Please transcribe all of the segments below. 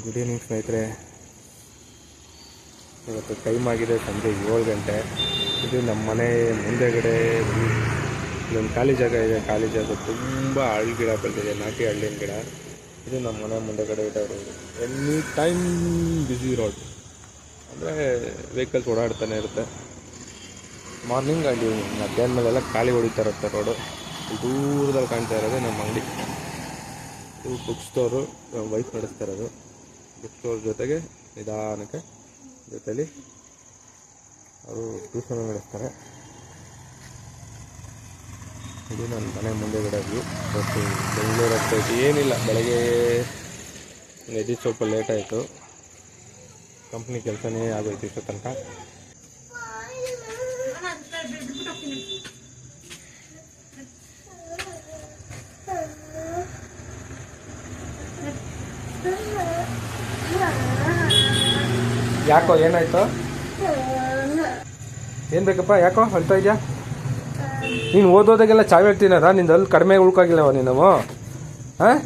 Good evening ಸ್ನೇಹಿತರೆ. ಇವತ್ತು time ಆಗಿದೆ ಸಂಜೆ ಏಳು ಗಂಟೆ. ಇದು ನಮ್ಮ ಮನೆ ಮುಂದೆಗಡೆ ಇಲ್ಲೊಂದು ಖಾಲಿ ಜಾಗ ಇದೆ. ಖಾಲಿ ಜಾಗ ತುಂಬ ಹಳ್ಳಿ ಗಿಡ ಬೆಳೆದಿದೆ. ನಾಟಿ ಹಳ್ಳಿನ ಗಿಡ. ಇದು ನಮ್ಮ ಮನೆ ಮುಂದೆಗಡೆ ಇದೆ road any time busy road ಅಂದರೆ ವೆಹಿಕಲ್ಸ್ ಓಡಾಡ್ತಾನೆ ಇರುತ್ತೆ. ಮಾರ್ನಿಂಗ್ ಅಲ್ಲಿ ಮಧ್ಯಾಹ್ನ ಮೇಲೆಲ್ಲ ಖಾಲಿ ಹೊಡಿತಾ ಇರುತ್ತೆ ರೋಡು ದೂರದಲ್ಲಿ ಕಾಣ್ತಾ ಇರೋದು ನಮ್ಮ ಅಂಗಡಿ. ಇದು ಬುಕ್ ಸ್ಟೋರು ವೈಫ್ ನಡೆಸ್ತಾ ಇರೋದು. ಬುಕ್ ಸ್ಟೋರ್ ಜೊತೆಗೆ ನಿಧಾನಕ್ಕೆ ಜೊತೆಲಿ ಅವರು ಟ್ಯೂಷನ್ ನಡೆಸ್ತಾರೆ. ಇದು ನನ್ನ ಮನೆ ಮುಂದೆಗಡೆ ವ್ಯೂ ಬಟ್ ಬೆಂಗಳೂರು ಹತ್ತೈತಿ ಏನಿಲ್ಲ, ಬೆಳಗ್ಗೆ ಎದ್ದು ಸ್ವಲ್ಪ ಲೇಟ್ ಆಯಿತು. ಕಂಪ್ನಿ ಕೆಲಸನೇ ಆಗೋಯ್ತು ಇಷ್ಟು ತನಕ. ಯಾಕೋ ಏನಾಯ್ತು? ಏನು ಬೇಕಪ್ಪ ಯಾಕೋ ಅಳ್ತಾ ಇದೆಯಾ? ನೀನು ಓದೋದಾಗೆಲ್ಲ ಚಾವಿ ಹೇಳ್ತೀನಾರ ನಿಂದು ಅಲ್ಲಿ ಕಡಿಮೆ ಉಳ್ಕಾಗಿಲ್ಲವ ನೀನು ಹಾಂ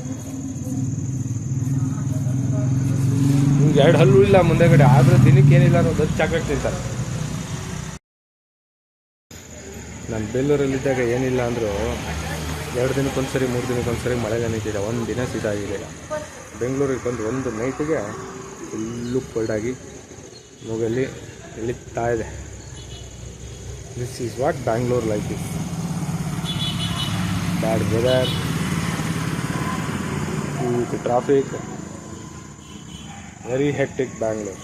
ನಿಮ್ಗೆ ಎರಡು ಹಲ್ಲು ಇಲ್ಲ ಮುಂದೆಗಡೆ ಆದ್ರೆ ದಿನಕ್ಕೆ ಏನಿಲ್ಲ ಅನ್ನೋದು ಚಾಕ್ ಚಾಕ್ಲೇಟ್ ತಿಂತಾರೆ ನಾನು ಇದ್ದಾಗ ಏನಿಲ್ಲ ಅಂದರೂ ಎರಡು ದಿನಕ್ಕೊಂದ್ಸರಿ ಮೂರು ದಿನಕ್ಕೊಂದ್ಸರಿ ಮಳೆ ನಿಂತಿದೆ ಒಂದು ದಿನ ಸೀದಾಗಿಲ್ಲ ಬೆಂಗಳೂರಿಗೆ ಬಂದು ಒಂದು ನೈಟಿಗೆ ಫುಲ್ಲು ಕೋಲ್ಡಾಗಿ ಮೂಗಲ್ಲಿ ಇಳಿತಾ ಇದೆ. This is what Bangalore life is bad weather traffic very hectic Bangalore